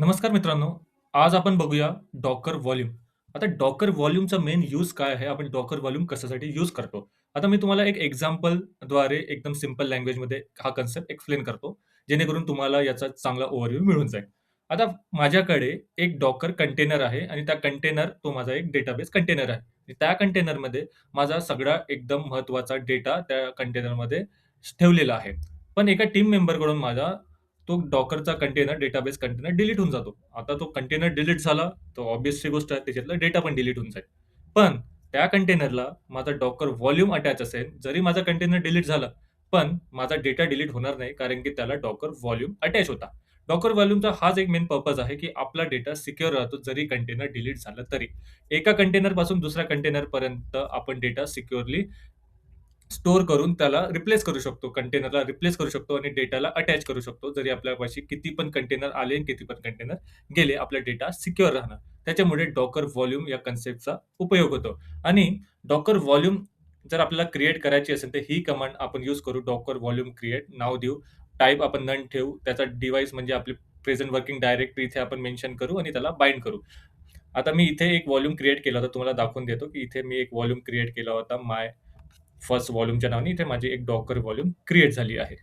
नमस्कार मित्रांनो. आज आपण बघूया डॉकर व्हॉल्यूम. आता डॉकर व्हॉल्यूमचा मेन यूज काय आहे? आपण डॉकर व्हॉल्यूम कशासाठी यूज करतो? आता मी तुम्हाला एक एक्झाम्पलद्वारे एकदम सिंपल लँग्वेजमध्ये हा कन्सेप्ट एक्सप्लेन करतो, जेणेकरून तुम्हाला याचा चांगला ओव्हरव्ह्यू मिळून जाईल. आता माझ्याकडे एक डॉकर कंटेनर आहे आणि त्या कंटेनर तो माझा एक डेटाबेस कंटेनर आहे. त्या कंटेनरमध्ये माझा सगळा एकदम महत्त्वाचा डेटा त्या कंटेनरमध्ये ठेवलेला आहे. पण एका टीम मेंबरकडून माझा तो डॉकरचा कंटेनर, डेटाबेस कंटेनर डिलीट होऊन जातो. आता तो कंटेनर डिलीट झाला, तर ऑब्व्हियसली गोष्ट आहे त्याच्यातला डेटा पण डिलीट होऊन जाईल. पण त्या कंटेनरला माझा डॉकर व्हॉल्यूम अटॅच असेल, जरी माझा कंटेनर डिलीट झाला, पण माझा डेटा डिलीट होणार नाही, कारण की त्याला डॉकर व्हॉल्यूम अटॅच होता. डॉकर व्हॉल्यूमचा हाच एक मेन पर्पज आहे, की आपला डेटा सिक्युअर राहतो, जरी कंटेनर डिलीट झालं तरी. एका कंटेनरपासून दुसऱ्या कंटेनरपर्यंत आपण डेटा सिक्युअरली स्टोअर करून त्याला रिप्लेस करू शकतो. कंटेनरला रिप्लेस करू शकतो आणि डेटाला अटॅच करू शकतो. जरी आपल्यापाशी किती पण कंटेनर आले आणि किती पण कंटेनर गेले, आपला डेटा सिक्युअर राहणार. त्याच्यामुळे डॉकर व्हॉल्यूम या कन्सेप्टचा उपयोग होतो आणि डॉकर व्हॉल्यूम जर आपल्याला क्रिएट करायची असेल, तर ही कमांड आपण यूज करू. डॉकर व्हॉल्यूम क्रिएट नाव देऊ. टाईप आपण नन ठेवू. त्याचा डिव्हाइस म्हणजे आपली प्रेझेंट वर्किंग डायरेक्टरी इथे आपण मेन्शन करू आणि त्याला बाइंड करू. आता मी इथे एक व्हॉल्यूम क्रिएट केला होता. तुम्हाला दाखवून देतो, की इथे मी एक व्हॉल्यूम क्रिएट केला होता. माय फर्स्ट व्हॉल्यूमच्या नावाने इथे माझी एक डॉकर व्हॉल्यूम क्रिएट झाली आहे.